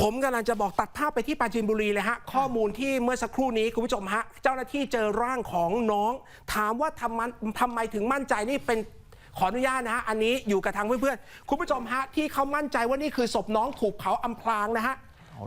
ผมกำลังจะบอกตัดภาพไปที่ปราจีนบุรีเลยฮะ ข้อมูลที่เมื่อสักครู่นี้คุณผู้ชมฮะ เจ้าหน้าที่เจอร่างของน้อง ถามว่าทำมันทำไมถึงมั่นใจนี่เป็นขออนุญาตนะฮะ อันนี้อยู่กับทางเพื่อนๆ คุณผู้ชมฮะ ที่เขามั่นใจว่านี่คือศพน้องถูกเผาอำพรางนะฮะ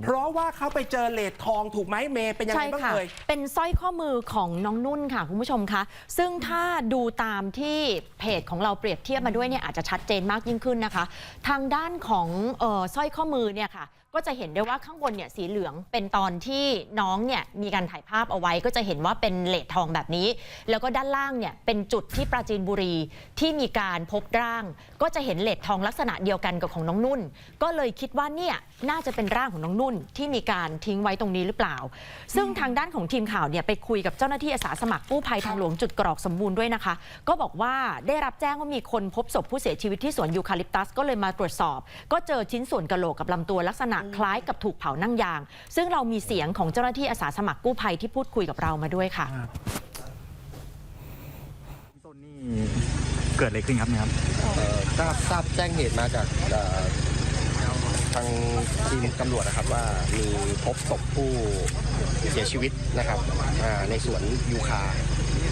เพราะว่าเขาไปเจอเลดทองถูกไหมเมย์เป็นยังไงใช่บ้างค่ะเอ่ย เป็นสร้อยข้อมือของน้องนุ่นค่ะ คุณผู้ชมคะ ซึ่งถ้าดูตามที่เพจของเราเปรียบเทียบมาด้วยเนี่ยอาจจะชัดเจนมากยิ่งขึ้นนะคะ ทางด้านของเออสร้อยข้อมือเนี่ยค่ะ ก็จะเห็นได้ว่าข้างบนเนี่ยสีเหลืองเป็นตอนที่น้องเนี่ยมีการถ่ายภาพเอาไว้ก็จะเห็นว่าเป็นเลททองแบบนี้ แล้วก็ด้านล่างเนี่ยเป็นจุดที่ปราจีนบุรีที่มีการพบร่าง ก็จะเห็นเลททองลักษณะเดียวกันกับของน้องนุ่น ก็เลยคิดว่าเนี่ยน่าจะเป็นร่างของน้องนุ่น ที่มีการทิ้งไว้ตรงนี้หรือเปล่า ซึ่งทางด้านของทีมข่าวเนี่ยไปคุยกับเจ้าหน้าที่อาสาสมัครกู้ภัยทางหลวงจุดกรอกสมบูรณ์ด้วยนะคะ ก็บอกว่าได้รับแจ้งว่ามีคนพบศพผู้เสียชีวิตที่สวนยูคาลิปตัสก็เลยมาตรวจสอบ ก็เจอชิ้นส่วนกะโหลกกับลำตัวลักษณะคล้ายกับถูกเผานั่งยาง ซึ่งเรามีเสียงของเจ้าหน้าที่อาสาสมัครกู้ภัยที่พูดคุยกับเรามาด้วยค่ะ ต้นนี่เกิดอะไรขึ้นครับเนี่ยครับ เอ่อทราบทราบแจ้งเหตุมาจากเอ่อทางทีมตำรวจนะครับว่ามีพบศพผู้เสียชีวิตนะครับอ่าในสวนยูคา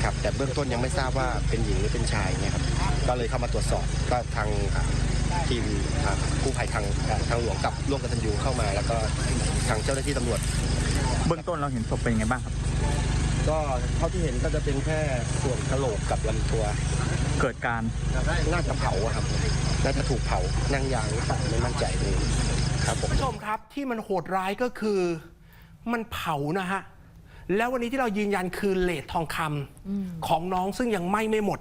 ครับแต่เบื้องต้นยังไม่ทราบว่าเป็นหญิงหรือเป็นชายเนี่ยครับก็เลยเข้ามาตรวจสอบก็ทางอ่า ทีมอ่ากู้ภัยทางอ่าทางหลวงกับร่วมกับตันยูเข้ามา แล้วก็ทางเจ้าหน้าที่ตำรวจ เบื้องต้นเราเห็นศพเป็นยังไงบ้างครับ ก็เท่าที่เห็นก็จะเป็นแค่ส่วนกระโหลกกับลำตัว เกิดการน่าจะเผาอะครับน่าจะถูกเผานั่งยางหรือเปล่าไม่มั่นใจเลยครับผมคุณผู้ชมครับที่มันโหดร้ายก็คือมันเผานะฮะแล้ววันนี้ที่เรายืนยันคือเลททองคำของน้องซึ่งยังไหม่ไม่หมด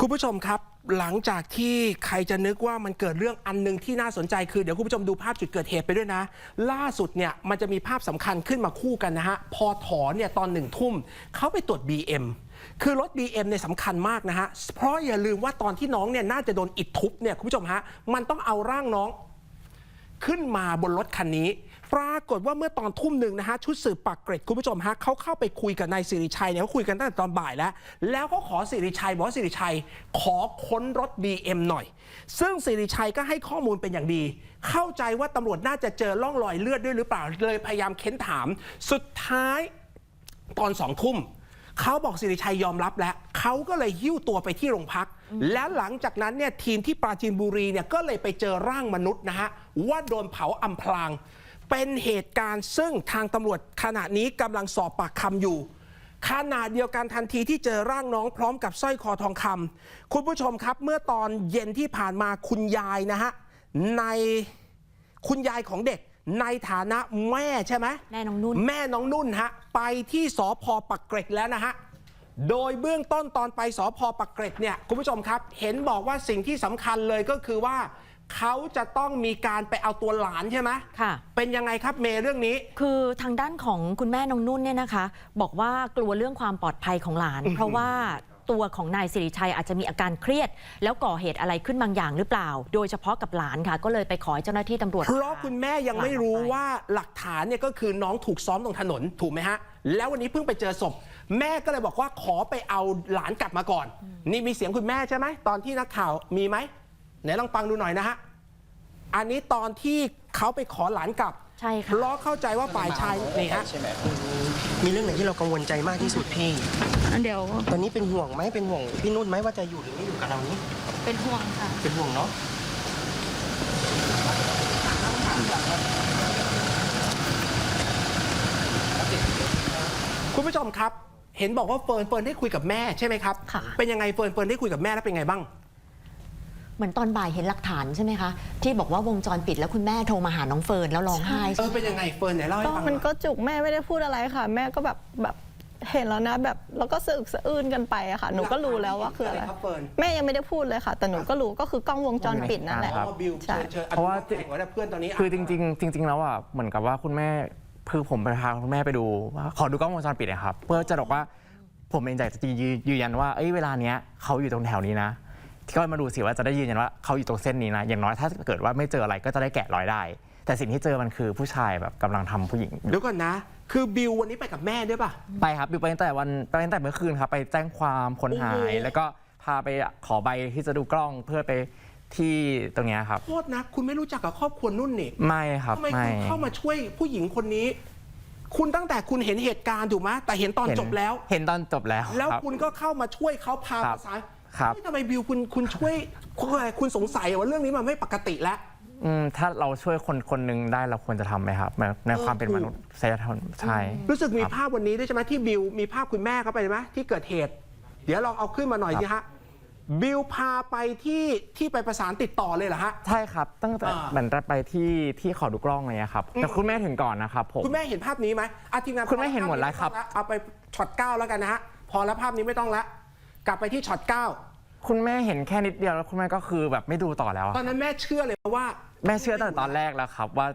คุณผู้ชมครับ หลังจากที่ใครจะนึกว่ามันเกิดเรื่องอันหนึงที่น่าสนใจคือ เดี๋ยวคุณผู้ชมดูภาพจุดเกิดเหตุไปด้วยนะ ล่าสุดเนี่ยมันจะมีภาพสำคัญขึ้นมาคู่กันนะฮะ พอถอเนี่ยตอนหนึ่งทุ่มเขาไปตรวจ BM คือรถ BM เนี่ยสำคัญมากนะฮะ เพราะอย่าลืมว่าตอนที่น้องเนี่ยน่าจะโดนอิดทุบเนี่ยคุณผู้ชมฮะมันต้องเอาร่างน้องขึ้นมาบนรถคันนี้ ปรากฏว่าเมื่อตอนทุ่มหนึ่งนะฮะชุดสืบปากเกร็ดคุณผู้ชมฮะเขาเข้าไปคุยกับนายสิริชัยเนี่ยเขาคุยกันตั้งแต่ตอนบ่ายแล้ว แล้วก็ขอสิริชัยบอกสิริชัย ขอค้นรถ BM หน่อย ซึ่งสิริชัยก็ให้ข้อมูลเป็นอย่างดี เข้าใจว่าตำรวจน่าจะเจอร่องรอยเลือดด้วยหรือเปล่าเลยพยายามเค้นถาม สุดท้ายตอนสองทุ่มเขาบอกสิริชัยยอมรับแล้วเขาก็เลยหิ้วตัวไปที่โรงพัก และหลังจากนั้นเนี่ยทีมที่ปราจีนบุรีเนี่ยก็เลยไปเจอร่างมนุษย์นะฮะว่าโดนเผาอำพราง เป็นเหตุการณ์ซึ่งทางตำรวจขณะนี้กำลังสอบปากคำอยู่ขณะเดียวกันทันทีที่เจอร่างน้องพร้อมกับสร้อยคอทองคำคุณผู้ชมครับเมื่อตอนเย็นที่ผ่านมาคุณยายนะฮะในคุณยายของเด็กในฐานะแม่ใช่ไหมแม่น้องนุ่นแม่น้องนุ่นฮะไปที่สพปักเกร็ดแล้วนะฮะโดยเบื้องต้นตอนไปสพปักเกร็ดเนี่ยคุณผู้ชมครับ เห็นบอกว่าสิ่งที่สำคัญเลยก็คือว่า เขาจะต้องมีการไปเอาตัวหลานใช่ไหมค่ะ เป็นยังไงครับเมย์เรื่องนี้ คือทางด้านของคุณแม่น้องนุ่นเนี่ยนะคะ บอกว่ากลัวเรื่องความปลอดภัยของหลาน เพราะว่าตัวของนายสิริชัยอาจจะมีอาการเครียด แล้วก่อเหตุอะไรขึ้นบางอย่างหรือเปล่า โดยเฉพาะกับหลานค่ะ ก็เลยไปขอให้เจ้าหน้าที่ตำรวจเพราะคุณแม่ยังไม่รู้ว่าหลักฐานเนี่ยก็คือน้องถูกซ้อมตรงถนนถูกไหมฮะ แล้ววันนี้เพิ่งไปเจอศพ แม่ก็เลยบอกว่าขอไปเอาหลานกลับมาก่อน นี่มีเสียงคุณแม่ใช่ไหมตอนที่นักข่าวมีไหม ไหนลองฟังดูหน่อยนะฮะ อันนี้ตอนที่เขาไปขอหลานกลับใช่ค่ะ เพราะเข้าใจว่าฝ่ายชายนี่ฮะ ใช่ไหมมีเรื่องไหนที่เรากังวลใจมากที่สุดพี่ เดี๋ยวตอนนี้เป็นห่วงไหมเป็นห่วงพี่นุ่นไหมว่าจะอยู่หรือไม่อยู่กับเรานี้เป็นห่วงค่ะ เป็นห่วงเนาะคุณผู้ชมครับ เห็นบอกว่าเฟิร์นเฟิร์นได้คุยกับแม่ใช่ไหมครับ ค่ะ เป็นยังไงเฟิร์นเฟิร์นได้คุยกับแม่แล้วเป็นไงบ้าง เหมือนตอนบ่ายเห็นหลักฐานใช่ไหมคะ ที่บอกว่าวงจรปิดแล้วคุณแม่โทรมาหาน้องเฟิร์นแล้วร้องไห้เออเป็นยังไงเฟิร์นไหนเล่าให้ก็ฟังหมันน่อยก็จุกแม่ไม่ได้พูดอะไรค่ะ แม่ก็แบบแบบเห็นแล้วนะแบบแล้วก็สะอึกสะอื้นกันไปอะค่ะ หนูก็รู้แล้วว่าคืออะไรครับเฟิร์น แม่ยังไม่ได้พูดเลยค่ะ แต่หนูก็รู้ก็คือกล้องวงจรปิดนั่นแหละ อ๋อบิวใช่ เชิญเชิญเพราะว่าอธิบยก่อนนะเพื่อนตอนนี้คือจริงๆจริง ๆ แล้วอะเหมือนกับว่าคุณแม่คือผมไปพาคุณแม่ไปดูว่าขอดูกล้องวงจรปิดหนะครับ เพื่อจะบอกว่าผมเองอยากจะยืนยืนยันว่าเอ้ยเวลาเนี้ยเขาอยู่ตรงแถวนี้นะ ก็มาดูสิว่าจะได้ยืนยันว่าเขาอยู่ตรงเส้นนี้นะ อย่างน้อยถ้าเกิดว่าไม่เจออะไรก็จะได้แกะรอยได้ แต่สิ่งที่เจอมันคือผู้ชายแบบกำลังทำผู้หญิงอยู่ เดี๋ยวก่อนนะ คือบิววันนี้ไปกับแม่ด้วยป่ะ ไปครับอยู่ไปตั้งแต่วันไปตั้งแต่เมื่อคืนครับ ไปแจ้งความคนหาโอ้ย โห แล้วก็พาไปขอใบที่จะดูกล้องเพื่อไปที่ตรงเนี้ยครับ โทษนะ คุณไม่รู้จักกับครอบครัวนุ่นนี่ไม่ครับทำไมไม่คุณเข้ามาช่วยผู้หญิงคนนี้ คุณตั้งแต่คุณเห็นเหตุการณ์ถูกไหมแต่เห็นตอนเห็นจบแล้ว เห็นตอนจบแล้วแล้วรับ คุณก็เข้ามาช่วยเขาพาครับ ภาษาน ครับเฮ้ยทำไมบิวคุณคุณช่วยคุณอะไรคุณสงสัยว่าเรื่องนี้มันไม่ปกติแล้ว อืมถ้าเราช่วยคนคนหนึ่งได้เราควรจะทำไหมครับในในเออความเป็นถูกมนุษย์ใช่ใช่ รู้สึกมีครับภาพวันนี้ด้วยใช่ไหมที่บิวมีภาพคุณแม่เขาไปไหมที่เกิดเหตุ เดี๋ยวลองเอาขึ้นมาหน่อยครับสิฮะบิวพาไปที่ที่ไปประสานติดต่อเลยเหรอฮะ ใช่ครับ ตั้งแต่อ่า เหมือนไปที่ที่ขอดูกล้องอะไรเลยครับ แต่คุณแม่ถึงก่อนนะครับผม คุณแม่เห็นภาพนี้ไหมอาทีมงานคุณแม่เห็นหมดแล้วครับ เอาไปช็อตเก้าแล้วกันนะฮะพอแล้วภาพนี้ไม่ต้องละ กลับไปที่ช็อตเก้าคุณแม่เห็นแค่นิดเดียวแล้วคุณแม่ก็คือแบบไม่ดูต่อแล้วอะตอนนั้นแม่เชื่อเลยว่า แม่เชื่อตั้งแต่ตอนแรกแล้วครับ ว่า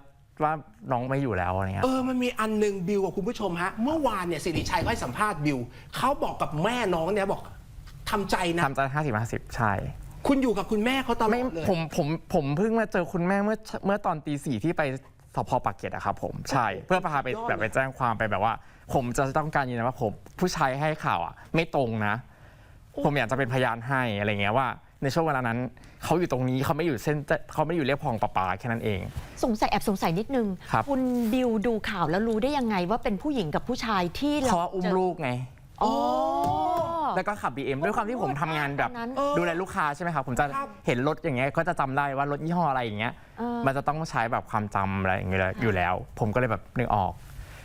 ว่าน้องไม่อยู่แล้วอะไรเงี้ย เออ มันมีอันหนึ่งบิวกับคุณผู้ชมฮะ เมื่อวานเนี่ยสิริชัยก็ให้สัมภาษณ์บิว เขาบอกกับแม่น้องเนี่ยบอกทำใจนะ ทำใจห้าสิบห้าสิบใช่ คุณอยู่กับคุณแม่เขาตลอไม่ดเลยผมผมผมเพิ่งมาเจอคุณแม่เมื่อเมื่อตอนตีสี่ที่ไปสพปากเกร็ดอะครับผมใช่เพื่อพาไปแบบไปแจ้งความไปแบบว่า ผมจะต้องการยืนยันว่าผมผู้ชายให้ข่าวอะไม่ตรงนะ ผมอยากจะเป็นพยานให้อะไรเงี้ยว่า ในช่วงเวลานั้นเขาอยู่ตรงนี้เขาไม่อยู่เส้นเขาไม่อยู่เรียบคลองประปาแค่นั้นเอง สงสัยแอบสงสัยนิดนึงครับณบิวดูข่าวแล้วรู้ได้ยังไงว่าเป็นผู้หญิงกับผู้ชายที่เพเราราะว่าอุ้มเจลูกไงอ๋อแล้วก็ขับ BM ด้วยความที่ผมทำงานแบบตอนนั้นดูแลลูกค้าใช่ไหมครับ ผมจะครับเห็นรถอย่างเงี้ยก็จะจำได้ว่ารถยี่ห้ออะไรอย่างเงี้ย เออ มันจะต้องใช้แบบความจำอะไรอย่างเงี้ยอยู่แล้ว ผมก็เลยแบบนึกออก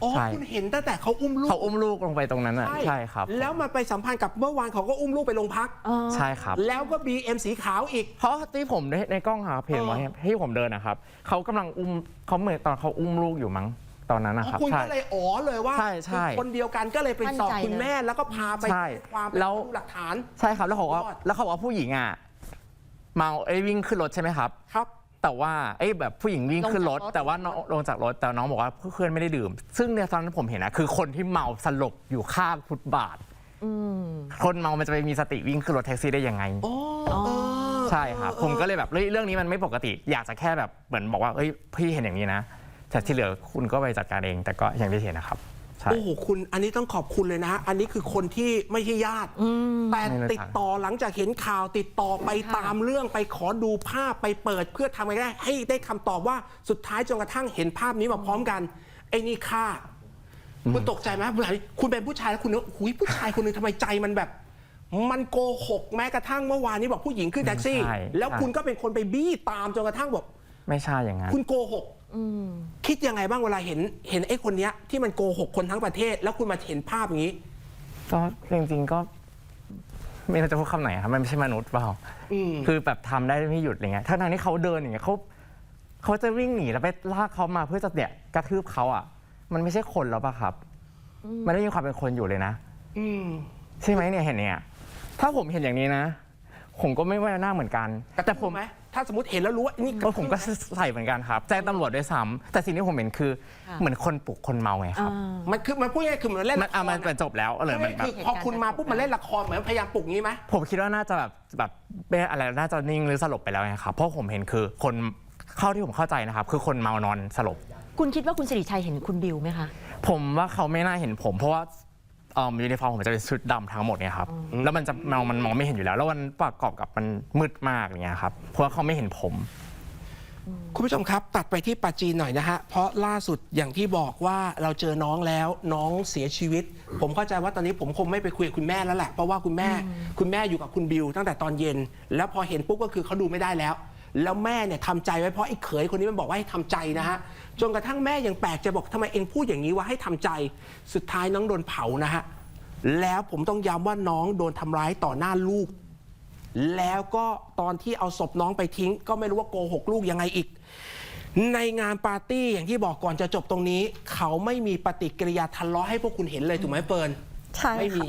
อ๋อใช่ คุณเห็นตั้งแต่เขาอุ้มลูกเขาอุ้มลูกลงไปตรงนั้นอะใช่ครับ แล้วมาไปสัมพันธ์กับเมื่อวานเขาก็อุ้มลูกไปโรงพัก เออ ใช่ครับ แล้วก็ BM สีขาวอีก เพราะที่ผมได้ในกล้องครับเห็นว่าเออที่ผมเดินนะครับเขากำลังอุ้มเขาเหมือนตอนเขาอุ้มลูกอยู่มั้งตอนนั้นนะครับคุณใช่ ก็เลยอ๋อเลยว่าใช่ใช่ คือคนเดียวกันก็เลยไปสอบมั่นใจคุณแม่แล้วก็พาไปใช่แจ้งความแล้วดูหลักฐาน ใช่ครับแล้วเขาก็ยอด แล้วเขาบอกว่าผู้หญิงอะเมาไอ้ยวิ่งขึ้นรถใช่ไหมครับ ครับ แต่ว่าไอ้แบบผู้หญิงวิ่งขึ้นรถ ลงจากรถ แต่ว่าน้องลงจากรถแต่น้องบอกว่าเพื่อนไม่ได้ดื่ม ซึ่งในตอนนั้นผมเห็นนะคือคนที่เมาสลบอยู่ข้างฟุตบาท อืม คนเมามันจะไปมีสติวิ่งขึ้นรถแท็กซี่ได้ยังไงอ๋ออ๋อเออ ใช่ครับผมก็เลยแบบเฮ้ยเรื่องนี้มันไม่ปกติ อยากจะแค่แบบเหมือนบอกว่าเฮ้ยพี่เห็นอย่างนี้นะแต่ที่เหลือคุณก็ไปจัดการเอง แต่ก็อย่างที่เห็นนะครับใช่ โอ้โหคุณอันนี้ต้องขอบคุณเลยนะฮะอันนี้คือคนที่ไม่ใช่ญาติ แต่ไม่รู้จักติดต่อหลังจากเห็นข่าวติดต่อไปค่ะตามเรื่องไปขอดูภาพไปเปิดเพื่อทำอะไรได้ให้ได้คำตอบว่าสุดท้ายจนกระทั่งเห็นภาพนี้มาพร้อมกัน ไอ้นี่ฆ่า คุณตกใจไหมคุณถามคุณเป็นผู้ชายแล้วคุณนึกหุยผู้ชายคนหนึ่งทำไมใจมันแบบ มันโกหกแม้กระทั่งเมื่อวานนี้บอกผู้หญิงขึ้นแท็กซี่ ใช่แล้วใช่ คุณก็เป็นคนไปบี้ตามจนกระทั่งบอกไม่ใช่อย่างนั้น คุณโกหกอืม คิดยังไงบ้างเวลาเห็นเห็นไอ้คนเนี้ยที่มันโกหกคนทั้งประเทศ แล้วคุณมาเห็นภาพอย่างนี้ ก็จริงๆก็ ไม่รู้จะพูดคำไหนครับมันไม่ใช่มนุษย์เปล่า อืม คือแบบทำได้ไม่หยุดอะไรเงี้ยทั้งทที่เขาเดินอย่างเงี้ยเขาเขาจะวิ่งหนีแล้วไปลากเขามาเพื่อจะเนี่ยกระทืบเขาอะ มันไม่ใช่คนแล้วป่ะครับ มันไม่มีความเป็นคนอยู่เลยนะ อืม ใช่ไหมเนี่ยเห็นเนี่ย ถ้าผมเห็นอย่างนี้นะ ผมก็ไม่ว่าหน้าเหมือนกันแต่ผมไหม ถ้าสมมติเห็นแล้วรู้ว่านี่เออผมก็ใส่เหมือนกันครับ แจ้งตำรวจด้วยซ้ำแต่สิ่งที่ผมเห็นคือค่ะเหมือนคนปลุกคนเมาไงครับอ่ามันคือมันพูดง่ายๆคือเหมือนเล่นมันละคอะรมันเป็นจบแล้วเลยมันแบบ คือพอคุณมาปุ๊บมันเล่นละครเหมือนพยายามปลุกงี้ไหม ผมคิดว่าน่าจะแบบแบบเป็นอะไรน่าจะนิ่งหรือสลบไปแล้วไงครับเพราะผมเห็นคือคนเข้าที่ผมเข้าใจนะครับ คือคนเมานอนสลบ คุณคิดว่าคุณสิริชัยเห็นคุณบิวไหมคะ ผมว่าเขาไม่น่าเห็นผม เพราะว่าเอ่อ ยูนิฟอร์มผมจะเป็นชุดดำทั้งหมดเนี่ยครับแล้วมันจะมองมันมองไม่เห็นอยู่แล้ว แล้วมันประกอบกับมันมืดมากอย่างเงี้ยครับเพราะว่าเขาไม่เห็นผม คุณผู้ชมครับ ตัดไปที่ปัจจีนหน่อยนะฮะ เพราะล่าสุดอย่างที่บอกว่าเราเจอน้องแล้วน้องเสียชีวิต ผมเข้าใจว่าตอนนี้ผมคงไม่ไปคุยกับคุณแม่แล้วแหละเพราะว่าคุณแม่ คุณแม่อยู่กับคุณบิวตั้งแต่ตอนเย็น แล้วพอเห็นปุ๊บก็คือเขาดูไม่ได้แล้ว แล้วแม่เนี่ยทำใจไว้เพราะไอ้เขยคนนี้มันบอกว่าให้ทำใจนะฮะจนกระทั่งแม่ยังแปลกใจบอกทำไมเองพูดอย่างนี้ว่าให้ทำใจ สุดท้ายน้องโดนเผานะฮะแล้วผมต้องย้ำว่าน้องโดนทำร้ายต่อหน้าลูก แล้วก็ตอนที่เอาศพน้องไปทิ้ง ก็ไม่รู้ว่าโกหกลูกยังไงอีก ในงานปาร์ตี้อย่างที่บอกก่อนจะจบตรงนี้ เขาไม่มีปฏิกิริยาทะเลาะให้พวกคุณเห็นเลยถูกไหมเฟิร์นใช่ไม่ค่ะมี